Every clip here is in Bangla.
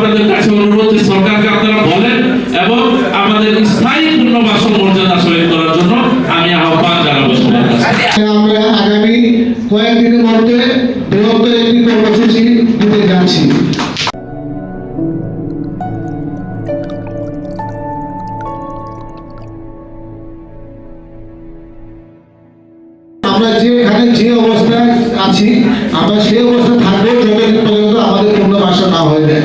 আপনাদের কাছে অনুরোধ সরকারকে আপনারা বলেন এবং আমাদের স্থায়ী পুনর্বাসন মর্যাদা সহিত করার জন্য আমি আহ্বান জানাব আমরা আগামী কয়েকদিনের মধ্যে বৃহত্তর একটি কর্মসূচি দিতে যাচ্ছি। অবস্থায় আছি, আমরা সেই অবস্থায় থাকব যতদিন পর্যন্ত আমাদের পুনর্বাসন না হয়ে যায়।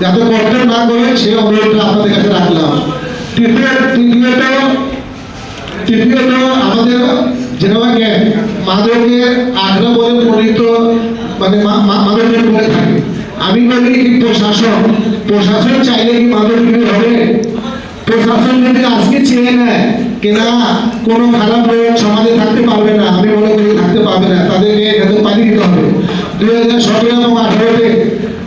যাতে কর্তন না করে সেই অনুরোধটা আপনাদের কাছে রাখলাম। তৃতীয় তৃতীয়ত তৃতীয়ত আমাদের যেভাবে মাদকের আগ্রহ বলে পরিণত মানে মাদকের বলে থাকে। আমি বলি কি প্রশাসন প্রশাসন চাইলে কি মাদক হবে? প্রশাসন যদি আজকে চেয়ে নেয় কিনা কোনো খারাপ লোক সমাজে থাকতে পারবে না, আমি মনে করি থাকতে পারবে না, তাদেরকে এত পানি দিতে হবে। দুই হাজার সতেরো এবং আঠারোতে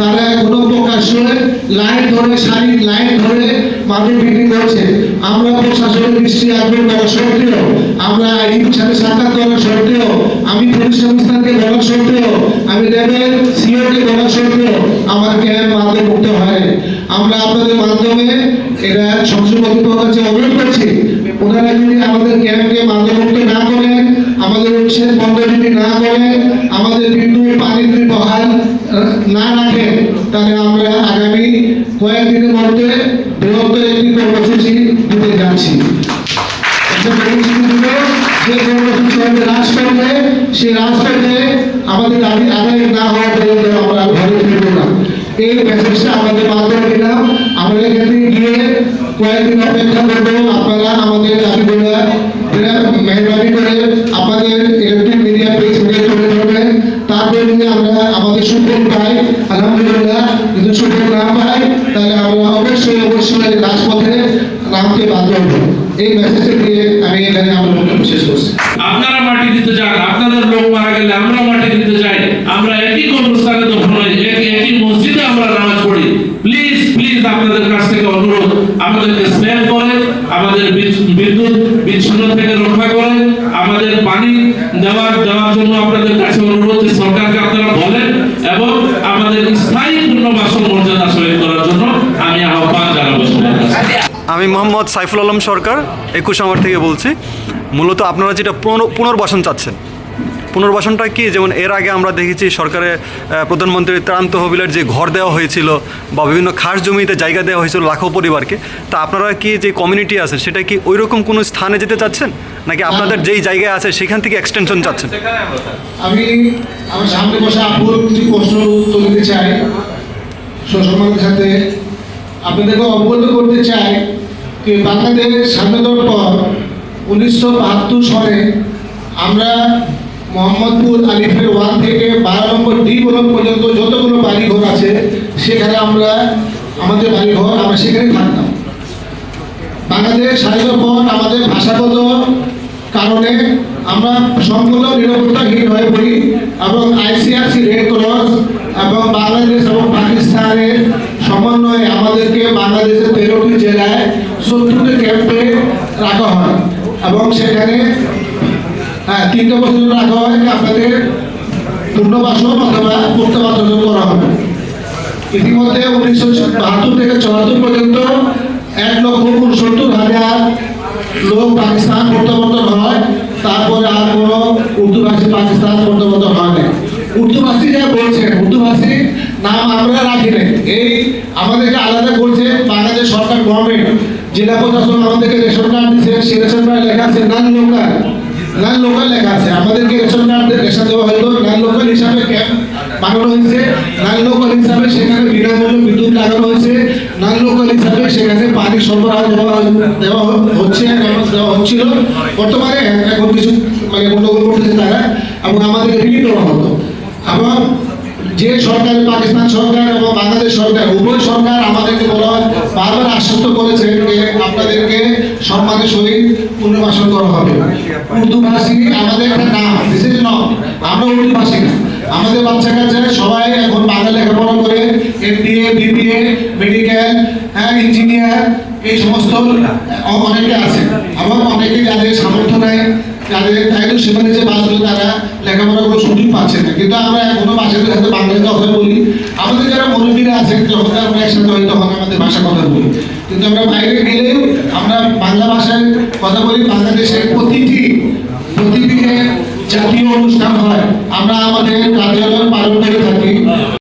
তারা এখনও প্রকাশ্যে লাইন ধরে শাড়ি লাইন ধরে মাদক বিক্রি করছে। আমরা প্রশাসনের দৃষ্টি আকর্ষণ করা সত্ত্বেও, আমরা আইনের সাথে সাক্ষাৎ করা সত্ত্বেও, আমি পুলিশ সংস্থাকে বলা সত্ত্বেও, আমি রেবেল সিওকে বলা সত্ত্বেও আমার ক্যাম্প মাদক মুক্ত হয়। আমরা আপনাদের মাধ্যমে এটা সংসদ কর্তৃপক্ষের কাছে অনুরোধ করছি ওনারা যদি আমাদের ক্যাম্পকে মাদক মুক্ত না করেন, আমাদের উচ্ছেদ বন্ধ যদি না করেন, আমাদের বিদ্যুৎ, পানি বহাল না রাখেন কয়েকদিনের মধ্যে বৃহত্তর একটি কর্মসূচি দিতে যাচ্ছি। হবে রাজপথে, সেই আমাদের না হওয়া আমরা ঘরে এই আমাদের মাধ্যমে আমরা গিয়ে কয়েকদিন অপেক্ষা করব। আপনারা আমাদের দাবিগুলো মেহরবানি করে আপনাদের ইলেকট্রিক মিডিয়া পেজ তারপরে আমরা আমাদের সুফল পাই। আলহামদুলিল্লাহ না পাই তাহলে আমরা অবশ্যই অবশ্যই রাজপথে নামতে বাধ্য হব এই মেসেজটা দিয়ে আমি এখানে আমার বক্তব্য শেষ করছি। আপনারা মাটি দিতে যান, আপনাদের লোক মারা গেলে আমরা মাটি দিতে যাই আমরা একই কবরস্থানে দফন হই, একই একই মসজিদে আমরা নামাজ পড়ি। প্লিজ প্লিজ আপনাদের কাছ থেকে অনুরোধ, আমাদেরকে স্নেহ করে, আমাদের বিদ্যুৎ বিচ্ছিন্ন থেকে রক্ষা করে, আমাদের পানি দেওয়ার দেওয়ার জন্য আপনাদের কাছে অনুরোধ সরকারকে আপনারা বলেন এবং আমাদের স্থায়ী পুনর্বাসন মর্যাদা সহিত করার জন্য আমি আহ্বান জানাব সবার কাছে আমি মোহাম্মদ সাইফুল আলম সরকার একুশ আমার থেকে বলছি। মূলত আপনারা যেটা পুনর- পুনর্বাসন চাচ্ছেন পুনর্বাসনটা কি? যেমন এর আগে আমরা দেখেছি সরকারের প্রধানমন্ত্রীর ত্রাণ তহবিলের যে ঘর দেওয়া হয়েছিল বা বিভিন্ন খাস জমিতে জায়গা দেওয়া হয়েছিল লাখো পরিবারকে তা আপনারা কি যে কমিউনিটি আছে সেটা কি ওই রকম কোনো স্থানে যেতে চাচ্ছেন? নাকি আপনাদের যেই জায়গায় আছে সেখান থেকে এক্সটেনশন চাচ্ছেন? আমি আমার সামনে বসে আপুর কিছু প্রশ্ন উত্তর দিতে চাই। সসম্মানের সাথে আপনাদেরকে অবগত করতে চাই যে বাংলাদেশ স্বাধীনতার পর উনিশশো বাহাত্তর সনে আমরা মোহাম্মদপুর আলিফের ওয়ান থেকে বারো নম্বর ডি ব্লক পর্যন্ত যতগুলো বাড়িঘর আছে, সেখানে আমরা আমাদের বাড়িঘর আমরা সেখানে থাকতাম। বাংলাদেশ স্বাধীনতার পর আমাদের ভাষাগত কারণে আমরা সম্পূর্ণ নিরাপত্তাহীন হয়ে পড়ি এবং আইসিআরসি রেড ক্রস এবং বাংলাদেশ এবং পাকিস্তানের সমন্বয়ে আমাদেরকে বাংলাদেশের তেরোটি জেলায় সত্তরটি ক্যাম্পে রাখা হয়। এবং সেখানে হ্যাঁ তিনটে বছর রাখা হয় আপনাদের পুনর্বাসন অথবা প্রত্যাবর্তন করা হবে। ইতিমধ্যে উনিশশো বাহাত্তর থেকে চুয়াত্তর পর্যন্ত এক লক্ষ উনসত্তর হাজার লোক পাকিস্তান প্রত্যাবর্তন হয়। তারপরে আর কোনো উর্দুভাষী পাকিস্তান প্রত্যাবর্তন হয় না উর্দুভাষী যা বলছেন উর্দুভাষী নাম আমরা রাখি নাই এই আমাদেরকে আলাদা করছে বাংলাদেশ সরকার গভর্নমেন্ট জেলা প্রশাসন আমাদেরকে রেশন কার্ড দিচ্ছে, সে রেশন কার্ড লেখা আছে নান লোকাল নন লোকাল লেখা আছে। আমাদেরকে রেশন কার্ড রেশন দেওয়া হয়তো নন লোকাল হিসাবে ক্যাম্প বানানো হয়েছে। নন লোকাল হিসাবে সেখানে বিনামূল্যে বিদ্যুৎ লাগানো হয়েছে। নান লোকাল হিসাবে সেখানে পানি সরবরাহ দেওয়া দেওয়া হচ্ছে দেওয়া হচ্ছিল। বর্তমানে এখন কিছু মানে গন্ডগোল করতেছে তারা এবং আমাদেরকে রিলিভ দেওয়া হতো এবং যে সরকার, পাকিস্তান সরকার এবং বাংলাদেশ সরকার, উভয় সরকার আমাদেরকে বলা হয়, বারবার আশ্বস্ত করেছে যে আপনাদেরকে সম্মানের সহিত পুনর্বাসন করা হবে। উর্দু ভাষী আমাদের একটা নাম আমরা উর্দু ভাষী না। আমাদের বাচ্চা কাচ্চারা সবাই এখন বাংলা লেখাপড়া করে এমবিএ বিবিএ মেডিকেল হ্যাঁ ইঞ্জিনিয়ার এই সমস্ত অনেকে আছে। এবং অনেকে যাদের সামর্থ্য নাই, যাদের তাইলে সেখানে যে বাসগুলো তারা লেখাপড়া কোনো সুযোগ পাচ্ছে না কিন্তু আমরা এখনও বাসাতে হয়তো বাংলায় কথা বলি আমাদের যারা মুরব্বীরা আছেন যখন আমরা একসাথে হই তখন আমাদের ভাষা কথা বলি। কিন্তু আমরা বাইরে গেলেও আমরা বাংলা ভাষায় কথা বলি, বাংলাদেশের প্রতিটি প্রতিটি জাতীয় অনুষ্ঠান হয়। আমরা আমাদের রাজ্যের